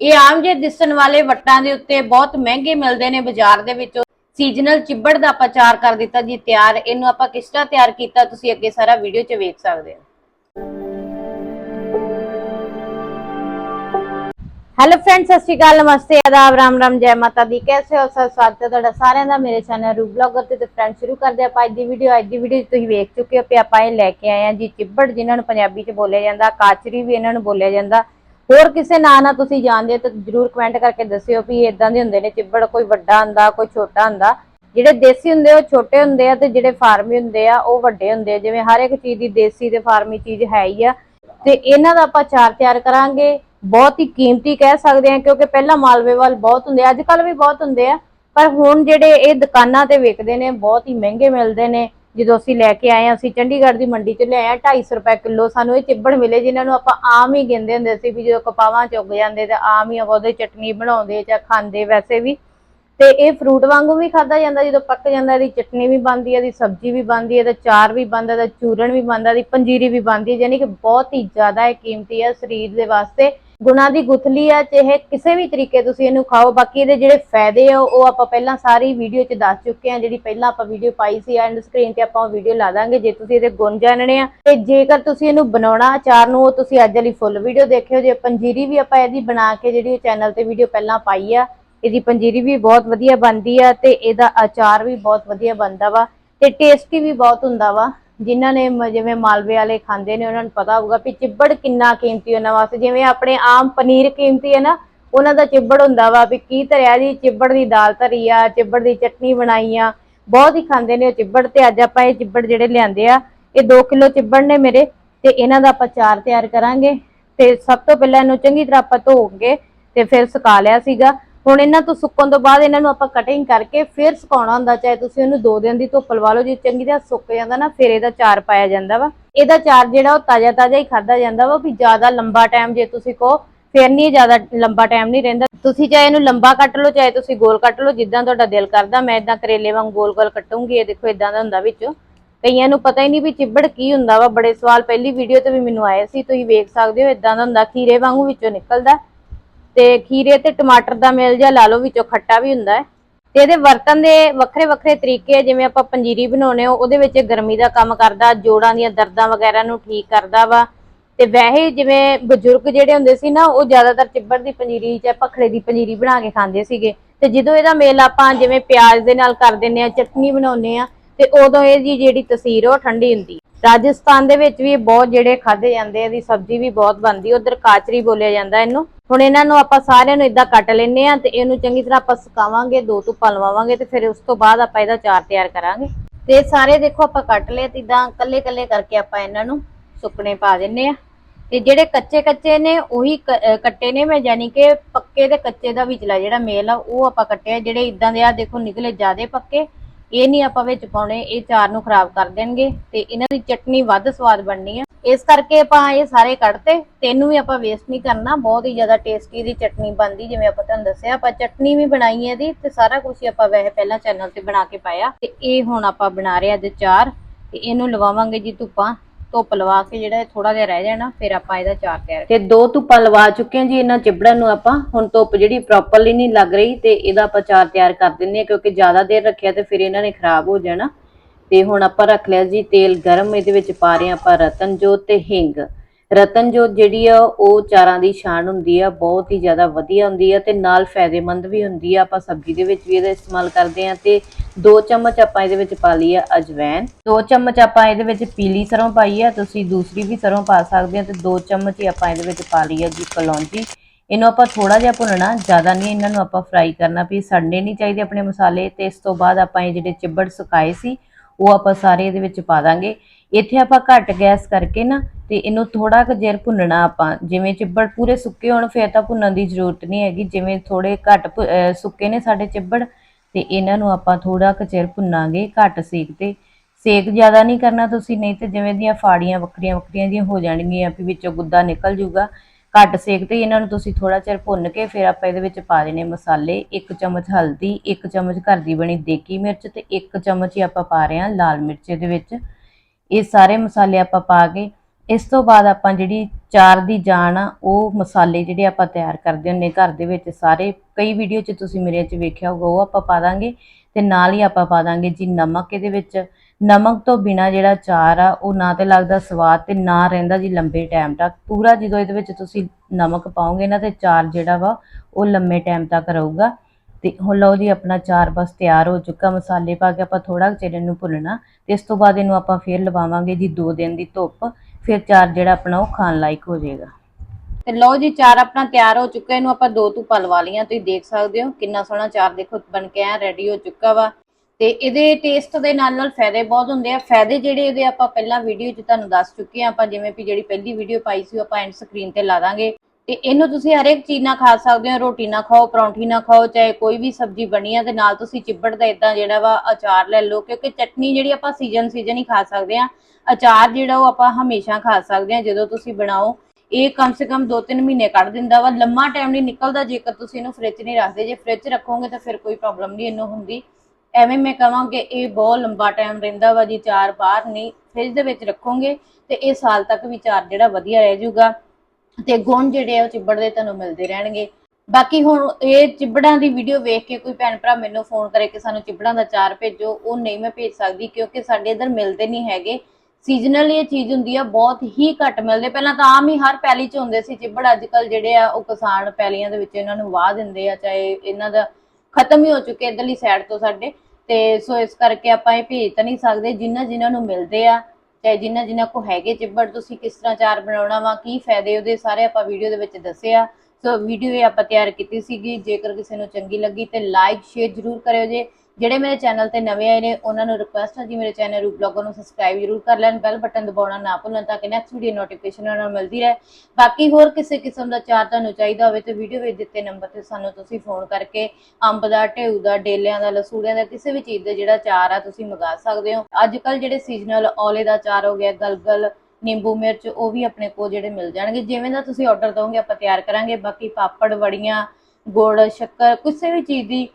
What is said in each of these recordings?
ਇਹ ਆਮ ਜੇ ਦਿਸਣ ਵਾਲੇ ਵੱਟਾਂ ਦੇ ਉੱਤੇ ਬਹੁਤ ਮਹਿੰਗੇ ਮਿਲਦੇ ਨੇ ਬਾਜ਼ਾਰ ਦੇ ਵਿੱਚ। ਸੀਜ਼ਨਲ ਚਿੱਬੜ ਦਾ ਆਪਾਂ ਚਾਰ ਕਰ ਦਿੱਤਾ ਜੀ, ਤਿਆਰ। ਇਹਨੂੰ ਆਪਾਂ ਕਿਸ ਤਰ੍ਹਾਂ ਤਿਆਰ ਕੀਤਾ, ਤੁਸੀਂ ਅੱਗੇ ਸਾਰਾ ਵੀਡੀਓ 'ਚ ਵੇਖ ਸਕਦੇ ਹੋ। ਹੈਲੋ ਫਰੈਂਡਸ ਸਤਿ ਸ਼੍ਰੀ ਅਕਾਲ, ਨਮਸਤੇ, ਆਦਾਬ, ਰਾਮ ਰਾਮ, ਜੈ ਮਾਤਾ ਦੀ। ਕੈਸੇ ਹੋ? ਸਭ ਸਵਾਗਤ ਹੈ ਤੁਹਾਡਾ ਸਾਰਿਆਂ ਦਾ। ਮੇਰੇ ਚੈਨਲ ਰੂ ਬਲੌਗਰ ਤੇ ਫਰੈਂਡ ਸ਼ੁਰੂ ਕਰਦੇ ਆਪਾਂ ਅੱਜ ਦੀ ਵੀਡੀਓ ਅੱਜ ਦੀ ਵੀਡੀਓ ਤੁਸੀਂ ਵੇਖ ਚੁੱਕੇ ਹੋ ਕਿ ਆਪਾਂ ਇਹ ਲੈ ਕੇ ਆਏ ਆ ਜੀ ਚਿੱਬੜ, ਜਿਨ੍ਹਾਂ ਨੂੰ ਪੰਜਾਬੀ 'ਚ ਬੋਲਿਆ ਜਾਂਦਾ। ਕਾਚਰੀ ਵੀ ਇਹਨਾਂ ਨੂੰ ਬੋਲਿਆ ਜਾਂਦਾ। ਹੋਰ ਕਿਸੇ ਨਾਂ ਨਾਲ ਤੁਸੀਂ ਜਾਣਦੇ ਹੋ ਤਾਂ ਜਰੂਰ ਕਮੈਂਟ ਕਰਕੇ ਦੱਸਿਓ ਵੀ ਇਦਾਂ ਦੇ ਹੁੰਦੇ ਨੇ ਚਿੱਬੜ ਕੋਈ ਵੱਡਾ ਹੁੰਦਾ ਕੋਈ ਛੋਟਾ ਹੁੰਦਾ। ਜਿਹੜੇ ਦੇਸੀ ਹੁੰਦੇ ਆ, ਉਹ ਛੋਟੇ ਹੁੰਦੇ ਆ ਤੇ ਜਿਹੜੇ ਫਾਰਮੀ ਹੁੰਦੇ ਆ ਉਹ ਵੱਡੇ ਹੁੰਦੇ ਆ। ਜਿਵੇਂ ਹਰ ਇੱਕ ਚੀਜ਼ ਦੀ ਦੇਸੀ ਤੇ ਫਾਰਮੀ ਚੀਜ਼ ਹੈ ਹੀ ਆ। ਤੇ ਇਹਨਾਂ ਦਾ ਆਪਾਂ ਚਾਰ ਤਿਆਰ ਕਰਾਂਗੇ। ਬਹੁਤ ਹੀ ਕੀਮਤੀ ਕਹਿ ਸਕਦੇ ਆ ਕਿਉਂਕਿ ਪਹਿਲਾਂ ਮਾਲਵੇ ਵਾਲ ਬਹੁਤ ਹੁੰਦੇ ਆ ਅੱਜ ਕੱਲ ਵੀ ਬਹੁਤ ਹੁੰਦੇ ਆ। ਪਰ ਹੁਣ ਜਿਹੜੇ ਇਹ ਦੁਕਾਨਾਂ ਤੇ ਵਿਕਦੇ ਨੇ ਬਹੁਤ ਹੀ ਮਹਿੰਗੇ ਮਿਲਦੇ ਨੇ। ਜਦੋਂ ਅਸੀਂ ਲੈ ਕੇ ਆਏ ਆ ਅਸੀਂ ਚੰਡੀਗੜ੍ਹ ਦੀ ਮੰਡੀ ਚ ਲਿਆਏ ਆ 250 ਰੁਪਏ ਕਿਲੋ ਸਾਨੂੰ ਇਹ ਚਿੱਬੜ ਮਿਲੇ, ਜਿਨ੍ਹਾਂ ਨੂੰ ਆਪਾਂ ਆਮ ਹੀ ਕਹਿੰਦੇ ਹੁੰਦੇ ਸੀ ਵੀ ਜਦੋਂ ਕਪਾਵਾਂ ਉੱਗ ਜਾਂਦੇ ਤਾਂ ਆਮ ਹੀ ਆਪਾਂ ਉਹਦੇ ਚਟਨੀ ਬਣਾਉਂਦੇ ਜਾਂ ਖਾਂਦੇ ਵੈਸੇ ਵੀ। ਤੇ ਇਹ ਫਰੂਟ ਵਾਂਗੂ ਵੀ ਖਾਦਾ ਜਾਂਦਾ, ਜਦੋਂ ਪੱਕ ਜਾਂਦਾ ਇਹਦੀ ਚਟਨੀ ਵੀ ਬਣਦੀ ਹੈ, ਇਹਦੀ ਸਬਜ਼ੀ ਵੀ ਬਣਦੀ ਹੈ, ਇਹਦਾ ਚਾਰ ਵੀ ਬਣਦਾ, ਇਹਦਾ ਚੂਰਨ ਵੀ ਬਣਦਾ, ਇਹਦੀ ਪੰਜੀਰੀ ਵੀ ਬਣਦੀ ਹੈ, ਯਾਨੀ ਕਿ ਬਹੁਤ ਹੀ ਜ਼ਿਆਦਾ ਇਹ ਕੀਮਤੀ ਹੈ ਸਰੀਰ ਦੇ ਵਾਸਤੇ। ਗੁਣਾ ਦੀ ਗੁਥਲੀ ਹੈ ਚਾਹੇ ਕਿਸੇ ਵੀ ਤਰੀਕੇ ਤੁਸੀਂ ਇਹਨੂੰ ਖਾਓ। ਬਾਕੀ ਇਹਦੇ ਜਿਹੜੇ ਫਾਇਦੇ ਆ, ਉਹ ਆਪਾਂ ਪਹਿਲਾਂ ਸਾਰੀ ਵੀਡੀਓ 'ਚ ਦੱਸ ਚੁੱਕੇ ਆ। ਜਿਹੜੀ ਪਹਿਲਾਂ ਆਪਾਂ ਵੀਡੀਓ ਪਾਈ ਸੀ, ਐਂਡ ਸਕਰੀਨ ਤੇ ਆਪਾਂ ਉਹ ਵੀਡੀਓ ਲਾ ਦਾਂਗੇ, ਜੇ ਤੁਸੀਂ ਇਹਦੇ ਗੁਣ ਜਾਣਨੇ ਆ। ਤੇ ਜੇਕਰ ਤੁਸੀਂ ਇਹਨੂੰ ਬਣਾਉਣਾ ਅਚਾਰ ਨੂੰ ਉਹ ਤੁਸੀਂ ਅੱਜ ਵਾਲੀ ਫੁੱਲ ਵੀਡੀਓ ਦੇਖਿਓ। ਜੇ ਪੰਜੀਰੀ ਵੀ ਆਪਾਂ ਇਹਦੀ ਬਣਾ ਕੇ ਜਿਹੜੀ ਚੈਨਲ ਤੇ ਵੀਡੀਓ ਪਹਿਲਾਂ ਪਾਈ ਆ, ਇਹਦੀ ਪੰਜੀਰੀ ਵੀ ਬਹੁਤ ਵਧੀਆ ਬਣਦੀ ਆ ਤੇ ਇਹਦਾ ਅਚਾਰ ਵੀ ਬਹੁਤ ਵਧੀਆ ਬਣਦਾ ਵਾ ਤੇ ਟੇਸਟੀ ਵੀ ਬਹੁਤ ਹੁੰਦਾ ਵਾ। ਜਿਨ੍ਹਾਂ ਨੇ ਮ- ਜਿਵੇਂ ਮਾਲਵੇ ਵਾਲੇ ਖਾਂਦੇ ਨੇ, ਉਹਨਾਂ ਨੂੰ ਪਤਾ ਹੋਊਗਾ ਵੀ ਚਿੱਬੜ ਕਿੰਨਾ ਕੀਮਤੀ ਉਹਨਾਂ ਵਾਸਤੇ। ਜਿਵੇਂ ਆਪਣੇ ਆਮ ਪਨੀਰ ਕੀਮਤੀ ਹੈ ਨਾ, ਉਹਨਾਂ ਦਾ ਚਿੱਬੜ ਹੁੰਦਾ ਵਾ ਵੀ ਕੀ ਧਰਿਆ ਜੀ, ਚਿੱਬੜ ਦੀ ਦਾਲ ਧਰੀ ਆ, ਚਿੱਬੜ ਦੀ ਚਟਨੀ ਬਣਾਈ ਆ, ਬਹੁਤ ਹੀ ਖਾਂਦੇ ਨੇ ਉਹ ਚਿੱਬੜ ਤੇ ਅੱਜ ਆਪਾਂ ਇਹ ਚਿੱਬੜ ਜਿਹੜੇ ਲਿਆਂਦੇ ਆ, ਇਹ 2 ਕਿਲੋ ਚਿੱਬੜ ਨੇ ਮੇਰੇ, ਤੇ ਇਹਨਾਂ ਦਾ ਆਪਾਂ ਚਾਰ ਤਿਆਰ ਕਰਾਂਗੇ, ਤੇ ਸਭ ਤੋਂ ਪਹਿਲਾਂ ਇਹਨੂੰ ਚੰਗੀ ਤਰ੍ਹਾਂ ਆਪਾਂ ਧੋਗੇ ਤੇ ਫਿਰ ਸੁਕਾ ਲਿਆ ਸੀਗਾ। ਹੁਣ ਇਹਨਾਂ ਤੋਂ ਸੁੱਕਣ ਤੋਂ ਬਾਅਦ ਇਹਨਾਂ ਨੂੰ ਆਪਾਂ ਕਟਿੰਗ ਕਰਕੇ ਫਿਰ ਸੁਕਾਉਣਾ ਹੁੰਦਾ, ਚਾਹੇ ਤੁਸੀਂ ਉਹਨੂੰ ਦੋ ਦਿਨ ਦੀ ਧੁੱਪ ਲਵਾ ਲਓ, ਜੇ ਚੰਗੀ ਤਰ੍ਹਾਂ ਸੁੱਕ ਜਾਂਦਾ ਨਾ, ਫਿਰ ਇਹਦਾ ਚਾਰ ਪਾਇਆ ਜਾਂਦਾ ਵਾ। ਇਹਦਾ ਚਾਰ ਜਿਹੜਾ ਉਹ ਤਾਜ਼ਾ ਤਾਜ਼ਾ ਹੀ ਖਾਦਾ ਜਾਂਦਾ ਵਾ, ਵੀ ਜ਼ਿਆਦਾ ਲੰਬਾ ਟਾਈਮ ਜੇ ਤੁਸੀਂ ਕਹੋ, ਫਿਰ ਨਹੀਂ ਜ਼ਿਆਦਾ ਲੰਬਾ ਟਾਈਮ ਨਹੀਂ ਰਹਿੰਦਾ। ਤੁਸੀਂ ਚਾਹੇ ਇਹਨੂੰ ਲੰਬਾ ਕੱਟ ਲਓ, ਚਾਹੇ ਤੁਸੀਂ ਗੋਲ ਕੱਟ ਲਓ, ਜਿੱਦਾਂ ਤੁਹਾਡਾ ਦਿਲ ਕਰਦਾ, ਮੈਂ ਇਦਾਂ ਕਰੇਲੇ ਵਾਂਗ ਗੋਲ ਗੋਲ ਕੱਟੂੰਗੀ, ਇਹ ਦੇਖੋ ਇਦਾਂ ਦਾ ਹੁੰਦਾ ਵਿੱਚੋਂ। ਕਈਆਂ ਨੂੰ ਪਤਾ ਹੀ ਨਹੀਂ ਵੀ ਚਿੱਬੜ ਕੀ ਹੁੰਦਾ ਵਾ, ਬੜੇ ਸਵਾਲ, ਪਹਿਲੀ ਵੀਡੀਓ ਤੇ ਵੀ ਮੈਨੂੰ ਆਏ ਸੀ, ਤੁਸੀਂ ਵੇਖ ਸਕਦੇ ਹੋ ਇਦਾਂ ਦਾ ਹੁੰਦਾ, ਖੀਰੇ ਵਾਂਗੂ ਵਿੱਚੋਂ ਨਿਕਲਦਾ। ਤੇ ਖੀਰੇ ਤੇ ਟਮਾਟਰ ਦਾ ਮੇਲ ਜਾਂ, ਲਾ ਲਓ ਵਿੱਚੋਂ ਖੱਟਾ ਵੀ ਹੁੰਦਾ ਹੈ। ਤੇ ਇਹਦੇ ਵਰਤਨ ਦੇ ਵੱਖਰੇ ਵੱਖਰੇ ਤਰੀਕੇ ਜਿਵੇਂ ਆਪਾਂ ਪੰਜੀਰੀ ਬਣਾਉਨੇ ਹੋ, ਉਹਦੇ ਵਿੱਚ ਗਰਮੀ ਦਾ ਕੰਮ ਕਰਦਾ, ਜੋੜਾਂ ਦੀਆਂ ਦਰਦਾਂ ਵਗੈਰਾ ਨੂੰ ਠੀਕ ਕਰਦਾ ਵਾ। ਤੇ ਵੈਸੇ ਜਿਵੇਂ ਬਜ਼ੁਰਗ ਜਿਹੜੇ ਹੁੰਦੇ ਸੀ ਨਾ, ਉਹ ਜ਼ਿਆਦਾਤਰ ਚਿੱਬੜ ਦੀ ਪੰਜੀਰੀ ਜਾਂ ਪਖੜੇ ਦੀ ਪੰਜੀਰੀ ਬਣਾ ਕੇ ਖਾਂਦੇ ਸੀਗੇ। ਤੇ ਜਦੋਂ ਇਹਦਾ ਮੇਲ ਆਪਾਂ ਜਿਵੇਂ ਪਿਆਜ਼ ਦੇ ਨਾਲ ਕਰ ਦਿੰਨੇ ਆ ਚਟਨੀ ਬਣਾਉਨੇ ਆ ਤੇ ਉਦੋਂ ਇਹ ਜੀ ਜਿਹੜੀ ਤਸੀਰ ਉਹ ਠੰਡੀ ਹੁੰਦੀ ਰਾਜਸਥਾਨ ਦੇ ਵਿੱਚ ਵੀ ਬਹੁਤ ਜਿਹੜੇ ਖਾਦੇ ਜਾਂਦੇ ਇਹਦੀ ਸਬਜ਼ੀ ਵੀ ਬਹੁਤ ਬਣਦੀ, ਉਧਰ ਕਾਚਰੀ ਬੋਲਿਆ ਜਾਂਦਾ ਇਹਨੂੰ। ਹੁਣ ਇਹਨਾਂ ਨੂੰ ਆਪਾਂ ਸਾਰਿਆਂ ਨੂੰ ਇਦਾਂ ਕੱਟ ਲੈਨੇ ਆ ਤੇ ਇਹਨੂੰ ਚੰਗੀ ਤਰ੍ਹਾਂ ਆਪਾਂ ਸੁਕਾਵਾਂਗੇ, ਦੋ ਧੁੱਪਾਂ ਲਵਾਵਾਂਗੇ ਤੇ ਫਿਰ ਉਸ ਤੋਂ ਬਾਅਦ ਆਪਾਂ ਇਹਦਾ ਚਾਰ ਤਿਆਰ ਕਰਾਂਗੇ। ਤੇ ਸਾਰੇ ਦੇਖੋ ਆਪਾਂ ਕੱਟ ਲਏ ਤੇ ਇਦਾਂ ਕੱਲੇ ਕੱਲੇ ਕਰਕੇ ਆਪਾਂ ਇਹਨਾਂ ਨੂੰ ਸੁੱਕਣੇ ਪਾ ਦਿੰਨੇ ਆ ਤੇ ਜਿਹੜੇ ਕੱਚੇ ਕੱਚੇ ਨੇ, ਉਹੀ ਕੱਟੇ ਨੇ ਮੈਂ ਯਾਨੀ ਕਿ ਪੱਕੇ ਤੇ ਕੱਚੇ ਦਾ ਵਿਚਲਾ ਜਿਹੜਾ ਮੇਲ ਆ, ਉਹ ਆਪਾਂ ਕੱਟਿਆ। ਜਿਹੜੇ ਇਦਾਂ ਦੇ ਆ, ਦੇਖੋ ਨਿਕਲੇ ਜਿਆਦੇ ਪੱਕੇ। ਇਹ ਨਹੀਂ ਆਪਾਂ ਵਿੱਚ ਪਾਉਣੇ, ਇਹ ਚਾਰ ਨੂੰ ਖਰਾਬ ਕਰ ਦੇਣਗੇ ਤੇ ਇਹਨਾਂ ਦੀ ਚਟਨੀ ਵੱਧ ਸਵਾਦ ਬਣਨੀ ਆ। ਇਸ ਕਰਕੇ ਆਪਾਂ ਇਹ ਸਾਰੇ ਕੱਢਤੇ ਤੇ ਇਹਨੂੰ ਵੀ ਆਪਾਂ ਵੇਸਟ ਨਹੀਂ ਕਰਨਾ, ਬਹੁਤ ਹੀ ਜ਼ਿਆਦਾ ਟੇਸਟੀ ਦੀ ਚਟਨੀ ਬਣਦੀ, ਜਿਵੇਂ ਆਪਾਂ ਤੁਹਾਨੂੰ ਦੱਸਿਆ, ਆਪਾਂ ਚਟਨੀ ਵੀ ਬਣਾਈ ਹੈ ਦੀ ਤੇ ਸਾਰਾ ਕੁਝ ਆਪਾਂ ਵੈਸੇ ਪਹਿਲਾਂ ਚੈਨਲ ਤੇ ਬਣਾ ਕੇ ਪਾਇਆ। ਤੇ ਇਹ ਹੁਣ ਆਪਾਂ ਬਣਾ ਰਹੇ ਅੱਜ ਚਾਰ, ਤੇ ਇਹਨੂੰ ਲਵਾਵਾਂਗੇ ਜੀ ਧੁੱਪਾਂ। ਧੁੱਪ ਲਵਾ ਕੇ ਜਿਹੜਾ ਥੋੜਾ ਜਿਹਾ ਰਹਿ ਜਾਣਾ, ਫਿਰ ਆਪਾਂ ਇਹਦਾ ਚਾਰ ਤਿਆਰ ਤੇ ਦੋ ਧੁੱਪਾਂ ਲਵਾ ਚੁੱਕੇ ਹਾਂ ਜੀ ਇਹਨਾਂ ਚਿਬੜਾਂ ਨੂੰ ਆਪਾਂ। ਹੁਣ ਧੁੱਪ ਜਿਹੜੀ ਪ੍ਰੋਪਰਲੀ ਨਹੀਂ ਲੱਗ ਰਹੀ ਤੇ ਇਹਦਾ ਆਪਾਂ ਚਾਰ ਤਿਆਰ ਕਰ ਦਿੰਨੇ ਆ ਕਿਉਂਕਿ ਜ਼ਿਆਦਾ ਦੇਰ ਰੱਖਿਆ ਤੇ ਫਿਰ ਇਹਨਾਂ ਨੇ ਖਰਾਬ ਹੋ ਜਾਣਾ। ਤੇ ਹੁਣ ਆਪਾਂ ਰੱਖ ਲਿਆ ਜੀ ਤੇਲ ਗਰਮ, ਇਹਦੇ ਵਿੱਚ ਪਾ ਰਹੇ ਹਾਂ ਆਪਾਂ ਰਤਨਜੋਤ ਤੇ ਹਿੰਗ। ਰਤਨਜੋਤ ਜਿਹੜੀ ਆ, ਉਹ ਚਾਰਾਂ ਦੀ ਸ਼ਾਨ ਹੁੰਦੀ ਆ, ਬਹੁਤ ਹੀ ਜ਼ਿਆਦਾ ਵਧੀਆ ਹੁੰਦੀ ਆ ਤੇ ਨਾਲ ਫਾਇਦੇਮੰਦ ਵੀ ਹੁੰਦੀ ਆ। ਆਪਾਂ ਸਬਜ਼ੀ ਦੇ ਵਿੱਚ ਵੀ ਇਹਦਾ ਇਸਤੇਮਾਲ ਕਰਦੇ ਆ ਤੇ 2 ਚਮਚ ਆਪਾਂ ਇਹਦੇ ਵਿੱਚ ਪਾ ਲਈ ਆ ਅਜਵੈਨ। 2 ਚਮਚ ਆਪਾਂ ਇਹਦੇ ਵਿੱਚ ਪੀਲੀ ਸਰੋਂ ਪਾਈ ਆ, ਤੁਸੀਂ ਦੂਸਰੀ ਵੀ ਸਰੋਂ ਪਾ ਸਕਦੇ ਆ ਤੇ 2 ਚਮਚ ਹੀ ਆਪਾਂ ਇਹਦੇ ਵਿੱਚ ਪਾ ਲਈ ਆ ਜੀ ਕਲੌਂਜੀ। ਇਹਨੂੰ ਆਪਾਂ ਥੋੜਾ ਜਿਹਾ ਭੁੰਨਣਾ, ਜ਼ਿਆਦਾ ਨਹੀਂ ਇਹਨਾਂ ਨੂੰ ਆਪਾਂ ਫਰਾਈ ਕਰਨਾ ਵੀ ਸੜਨੇ ਨਹੀਂ ਚਾਹੀਦੇ ਆਪਣੇ ਮਸਾਲੇ ਤੇ ਇਸ ਤੋਂ ਬਾਅਦ ਆਪਾਂ ਇਹ ਜਿਹੜੇ ਚਿੱਬੜ ਸੁਕਾਏ ਸੀ, ਉਹ ਆਪਾਂ ਸਾਰੇ ਇਹਦੇ ਵਿੱਚ ਪਾ ਦਾਂਗੇ। ਇੱਥੇ ਆਪਾਂ ਘੱਟ ਗੈਸ ਕਰਕੇ ਨਾ ਤੇ ਇਹਨੂੰ ਥੋੜਾ ਕੁ ਜਿਰ ਭੁੰਨਣਾ ਆਪਾਂ, ਜਿਵੇਂ ਚਿੱਬੜ ਪੂਰੇ ਸੁੱਕੇ ਹੋਣ, ਫਿਰ ਤਾਂ ਭੁੰਨਣ ਦੀ ਜ਼ਰੂਰਤ ਨਹੀਂ ਹੈਗੀ, ਜਿਵੇਂ ਥੋੜੇ ਘੱਟ ਭੁ- ਸੁੱਕੇ ਨੇ ਸਾਡੇ ਚਿੱਬੜ, ਤੇ ਇਹਨਾਂ ਨੂੰ ਆਪਾਂ ਥੋੜਾ ਕੁ ਚਿਰ ਭੁੰਨਾਂਗੇ ਘੱਟ ਸੇਕ ਤੇ। ਸੇਕ ਜ਼ਿਆਦਾ ਨਹੀਂ ਕਰਨਾ ਤੁਸੀਂ, ਨਹੀਂ ਤੇ ਜਿਵੇਂ ਦੀਆਂ ਫਾੜੀਆਂ ਵੱਖਰੀਆਂ ਵੱਖਰੀਆਂ ਦੀਆਂ ਹੋ ਜਾਣਗੀਆਂ ਵੀ ਵਿੱਚੋਂ ਗੁੱਦਾ ਨਿਕਲ ਜੂਗਾ, ਘੱਟ ਸੇਕ ਤੇ ਇਹਨਾਂ ਨੂੰ ਤੁਸੀਂ ਥੋੜਾ ਚਿਰ ਭੁੰਨ ਕੇ ਫਿਰ ਆਪਾਂ ਇਹਦੇ ਵਿੱਚ ਪਾ ਦੇਣੇ ਮਸਾਲੇ, ਇੱਕ ਚਮਚ ਹਲਦੀ, ਇੱਕ ਚਮਚ ਘਰ ਦੀ ਬਣੀ ਦੇਗੀ ਮਿਰਚ ਤੇ ਇੱਕ ਚਮਚ ਹੀ ਆਪਾਂ ਪਾ ਰਹੇ ਹਾਂ ਲਾਲ ਮਿਰਚ ਇਹਦੇ ਵਿੱਚ। ਇਹ ਸਾਰੇ ਮਸਾਲੇ ਆਪਾਂ ਪਾ ਕੇ ਇਸ ਤੋਂ ਬਾਅਦ ਆਪਾਂ ਜਿਹੜੀ ਚਾਰ ਦੀ ਜਾਨ ਆ, ਉਹ ਮਸਾਲੇ ਜਿਹੜੇ ਆਪਾਂ ਤਿਆਰ ਕਰਦੇ ਹੁੰਨੇ ਘਰ ਦੇ ਵਿੱਚ, ਸਾਰੇ ਕਈ ਵੀਡੀਓ 'ਚ ਤੁਸੀਂ ਮੇਰੇ 'ਚ ਵੇਖਿਆ ਹੋਊਗਾ, ਉਹ ਆਪਾਂ ਪਾ ਦਾਂਗੇ ਤੇ ਨਾਲ ਹੀ ਆਪਾਂ ਪਾ ਦਾਂਗੇ ਜੀ ਨਮਕ ਇਹਦੇ ਵਿੱਚ। ਨਮਕ ਤੋਂ ਬਿਨਾ ਜਿਹੜਾ ਚਾਰ ਆ, ਉਹ ਨਾ ਤੇ ਲੱਗਦਾ ਸਵਾਦ ਤੇ ਨਾ ਰਹਿੰਦਾ ਜੀ ਲੰਬੇ ਟਾਈਮ ਤੱਕ। ਪੂਰਾ ਜਦੋਂ ਇਹਦੇ ਵਿੱਚ ਤੁਸੀਂ ਨਮਕ ਪਾਓਗੇ ਨਾ ਤੇ ਚਾਰ ਜਿਹੜਾ ਵਾ, ਉਹ ਲੰਮੇ ਟਾਈਮ ਤੱਕ ਰਹੂਗਾ। ਤੇ ਹੁਣ ਲਓ ਜੀ ਆਪਣਾ ਚਾਰ ਬਸ ਤਿਆਰ ਹੋ ਚੁੱਕਾ, ਮਸਾਲੇ ਪਾ ਕੇ ਆਪਾਂ ਥੋੜਾ ਚਿਰ ਇਹਨੂੰ ਭੁੰਨਣਾ। ਤੇ ਇਸ ਤੋਂ ਬਾਅਦ ਇਹਨੂੰ ਆਪਾਂ ਫੇਰ ਲਵਾਵਾਂਗੇ ਜੀ 2 ਦਿਨ ਦੀ ਧੁੱਪ। ਫਿਰ ਚਾਰ ਜਿਹੜਾ ਆਪਣਾ ਉਹ ਖਾਣ ਲਾਇਕ ਹੋ ਜਾਏਗਾ। ਤੇ ਲਓ ਜੀ, ਚਾਰ ਆਪਣਾ ਤਿਆਰ ਹੋ ਚੁੱਕਾ, ਇਹਨੂੰ ਆਪਾਂ ਦੋ ਧੁੱਪਾਂ ਲਵਾ ਲਈਆਂ, ਤੁਸੀਂ ਦੇਖ ਸਕਦੇ ਹੋ ਕਿੰਨਾ ਸੋਹਣਾ ਚਾਰ ਦੇਖੋ, ਬਣ ਕੇ ਆ ਰੈਡੀ ਹੋ ਚੁੱਕਾ ਵਾ। ਤੇ ਇਹਦੇ ਟੇਸਟ ਦੇ ਨਾਲ ਨਾਲ ਫਾਇਦੇ ਬਹੁਤ ਹੁੰਦੇ ਆ। ਫਾਇਦੇ ਜਿਹੜੇ ਇਹਦੇ ਆਪਾਂ ਪਹਿਲਾਂ ਵੀਡੀਓ 'ਚ ਤੁਹਾਨੂੰ ਦੱਸ ਚੁੱਕੇ ਆ ਆਪਾਂ, ਜਿਵੇਂ ਵੀ ਜਿਹੜੀ ਪਹਿਲੀ ਵੀਡੀਓ ਪਾਈ ਸੀ, ਉਹ ਆਪਾਂ ਐਂਡ ਸਕਰੀਨ ਤੇ ਲਾ ਦਾਂਗੇ। ਤੇ ਇਹਨੂੰ ਤੁਸੀਂ ਹਰੇਕ ਚੀਜ਼ ਨਾਲ ਖਾ ਸਕਦੇ ਹੋ, ਰੋਟੀ ਨਾਲ ਖਾਓ, ਪਰੌਂਠੀ ਨਾਲ ਖਾਓ, ਚਾਹੇ ਕੋਈ ਵੀ ਸਬਜ਼ੀ ਬਣੀ ਆ, ਤੇ ਨਾਲ ਤੁਸੀਂ ਚਿੱਬੜ ਦਾ ਇਦਾਂ ਜਿਹੜਾ ਵਾ ਅਚਾਰ ਲੈ ਲਓ, ਕਿਉਂਕਿ ਚਟਨੀ ਜਿਹੜੀ ਆਪਾਂ ਸੀਜ਼ਨ ਸੀਜ਼ਨ ਹੀ ਖਾ ਸਕਦੇ ਆ। ਅਚਾਰ ਜਿਹੜਾ ਉਹ ਆਪਾਂ ਹਮੇਸ਼ਾ ਖਾ ਸਕਦੇ ਆ, ਜਦੋਂ ਤੁਸੀਂ ਬਣਾਓ। ਇਹ ਕਮ ਸੇ ਕਮ 2-3 ਮਹੀਨੇ ਕੱਢ ਦਿੰਦਾ ਵਾ। ਲੰਮਾ ਟਾਈਮ ਨਹੀਂ ਨਿਕਲਦਾ, ਜੇਕਰ ਤੁਸੀਂ ਇਹਨੂੰ ਫ੍ਰਿਜ ਨਹੀਂ ਰੱਖਦੇ। ਜੇ ਫ੍ਰਿਜ ਰੱਖੋਗੇ ਤਾਂ ਫਿਰ ਕੋਈ ਪ੍ਰੋਬਲਮ ਨਹੀਂ ਇਹਨੂੰ ਹੁੰਦੀ। ਐਵੇਂ ਮੈਂ ਕਹਾਂਗੇ ਇਹ ਬਹੁਤ ਲੰਬਾ ਟਾਈਮ ਰਹਿੰਦਾ ਵਾ ਜੀ, ਚਾਰ ਬਾਹਰ ਨਹੀਂ ਫ੍ਰਿਜ ਦੇ ਵਿੱਚ ਰੱਖੋਗੇ ਤੇ ਇਹ ਸਾਲ ਤੱਕ ਵੀ ਚਾਰ ਜਿਹੜਾ ਵਧੀਆ ਰਹਿ ਜਾਊਗਾ। ਤੇ ਗੁਣ ਜਿਹੜੇ ਆ ਉਹ ਚਿੱਬੜ ਦੇ ਤੁਹਾਨੂੰ ਮਿਲਦੇ ਰਹਿਣਗੇ। ਬਾਕੀ ਹੁਣ ਇਹ ਚਿੱਬੜਾਂ ਦੀ ਵੀਡੀਓ ਵੇਖ ਕੇ ਕੋਈ ਭੈਣ ਭਰਾ ਮੈਨੂੰ ਫੋਨ ਕਰੇ ਕਿ ਸਾਨੂੰ ਚਿੱਬੜਾਂ ਦਾ ਚਾਰ ਭੇਜੋ, ਉਹ ਨਹੀਂ ਮੈਂ ਭੇਜ ਸਕਦੀ ਕਿਉਂਕਿ ਸਾਡੇ ਇਧਰ ਮਿਲਦੇ ਨਹੀਂ ਹੈਗੇ। ਸੀਜ਼ਨਲ ਇਹ ਚੀਜ਼ ਹੁੰਦੀ ਆ, ਬਹੁਤ ਹੀ ਘੱਟ ਮਿਲਦੇ। ਪਹਿਲਾਂ ਤਾਂ ਆਮ ਹੀ ਹਰ ਪੈਲੀ 'ਚ ਹੁੰਦੇ ਸੀ ਚਿੱਬੜ ਅੱਜ ਕੱਲ ਜਿਹੜੇ ਆ ਉਹ ਕਿਸਾਨ ਪੈਲੀਆਂ ਦੇ ਵਿੱਚ ਇਹਨਾਂ ਨੂੰ ਵਾਹ ਦਿੰਦੇ ਆ, ਚਾਹੇ ਇਹਨਾਂ ਦਾ ਖਤਮ ਹੀ ਹੋ ਚੁੱਕੇ ਇਧਰਲੀ ਸਾਈਡ ਤੋਂ ਸਾਡੇ। ਤੇ ਸੋ ਇਸ ਕਰਕੇ ਆਪਾਂ ਇਹ ਭੇਜ ਤਾਂ ਨਹੀਂ ਸਕਦੇ ਜਿਨ੍ਹਾਂ ਜਿਨ੍ਹਾਂ ਨੂੰ ਮਿਲਦੇ ਆ ਚਾਹੇ ਜਿੰਨਾ ਜਿਨ੍ਹਾਂ ਕੋ ਹੈਗੇ ਚਿੱਬੜ ਤੁਸੀਂ ਕਿਸ ਤਰ੍ਹਾਂ ਚਾਰ ਬਣਾਉਣਾ ਵਾ, ਕੀ ਫਾਇਦੇ ਉਹਦੇ ਸਾਰੇ ਆਪਾਂ ਵੀਡੀਓ ਦੇ ਵਿੱਚ ਦੱਸੇ ਆ ਸੋ ਵੀਡੀਓ ਇਹ ਆਪਾਂ ਤਿਆਰ ਕੀਤੀ ਸੀਗੀ। ਜੇਕਰ ਕਿਸੇ ਨੂੰ ਚੰਗੀ ਲੱਗੀ ਤੇ ਲਾਈਕ ਸ਼ੇਅਰ ਜਰੂਰ ਕਰਿਓ ਜੇ। ਜਿਹੜੇ ਮੇਰੇ ਚੈਨਲ ਤੇ ਨਵੇਂ ਆਏ ਨੇ, ਉਹਨਾਂ ਨੂੰ ਰਿਕੁਐਸਟ ਹੈ ਜੀ ਮੇਰੇ ਚੈਨਲ ਰੂ ਬਲੌਗਰ ਨੂੰ ਸਬਸਕ੍ਰਾਈਬ ਜਰੂਰ ਕਰ ਲੈਣ ਬੈਲ ਬਟਨ ਦਬਾਉਣਾ ਨਾ ਭੁੱਲਣ ਤਾਂ ਕਿ ਨੈਕਸਟ ਵੀਡੀਓ ਨੋਟੀਫਿਕੇਸ਼ਨ ਉਹਨਾਂ ਨੂੰ ਮਿਲਦੀ ਰਹੇ। ਬਾਕੀ ਹੋਰ ਕਿਸੇ ਕਿਸਮ ਦਾ ਚਾਰ ਤੁਹਾਨੂੰ ਚਾਹੀਦਾ ਹੋਵੇ ਤੇ ਵੀਡੀਓ ਵਿੱਚ ਦਿੱਤੇ ਨੰਬਰ ਤੇ ਸਾਨੂੰ ਤੁਸੀਂ ਫੋਨ ਕਰਕੇ ਅੰਬ ਦਾ, ਢੇਊ ਦਾ, ਡੇਲਿਆਂ ਦਾ, ਲਸੂੜਿਆਂ ਦਾ, ਕਿਸੇ ਵੀ ਚੀਜ਼ ਦਾ ਜਿਹੜਾ ਚਾਰ ਆ ਤੁਸੀਂ ਮੰਗਾ ਸਕਦੇ ਹੋ। ਅੱਜ ਕੱਲ ਜਿਹੜੇ ਸੀਜ਼ਨਲ ਔਲੇ ਦਾ ਚਾਰ ਹੋ ਗਿਆ, ਗਲਗਲ, ਨਿੰਬੂ ਮਿਰਚ, ਉਹ ਵੀ ਆਪਣੇ ਕੋਲ ਜਿਹੜੇ ਮਿਲ ਜਾਣਗੇ। ਜਿਵੇਂ ਦਾ ਤੁਸੀਂ ਆਰਡਰ ਦੋਗੇ ਆਪਾਂ ਤਿਆਰ ਕਰਾਂਗੇ। ਬਾਕੀ ਪਾਪੜ, ਵੜੀਆਂ, ਗੁੜ, ਸ਼ੱਕਰ, ਕਿਸੇ ਵੀ ਚੀਜ਼ ਦੀ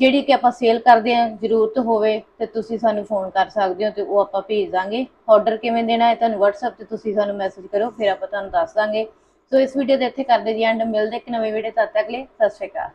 ਜਿਹੜੀ ਕਿ ਆਪਾਂ ਸੇਲ ਕਰਦੇ ਆ ਜ਼ਰੂਰਤ ਹੋਵੇ ਤੇ ਤੁਸੀਂ ਸਾਨੂੰ ਫੋਨ ਕਰ ਸਕਦੇ ਹੋ ਤੇ ਉਹ ਆਪਾਂ ਭੇਜ ਦਾਂਗੇ। ਆਰਡਰ ਕਿਵੇਂ ਦੇਣਾ ਹੈ ਤੁਹਾਨੂੰ WhatsApp ਤੇ ਤੁਸੀਂ ਸਾਨੂੰ ਮੈਸੇਜ ਕਰੋ, ਫਿਰ ਆਪਾਂ ਤੁਹਾਨੂੰ ਦੱਸ ਦਾਂਗੇ। ਸੋ ਇਸ ਵੀਡੀਓ ਦੇ ਇੱਥੇ ਕਰਦੇ ਜੀ ਐਂਡ ਮਿਲਦੇ ਇੱਕ ਨਵੇਂ ਵੀਡੀਓ ਤਦ ਤੱਕ ਲਈ, ਸਤਿ ਸ਼੍ਰੀ ਅਕਾਲ।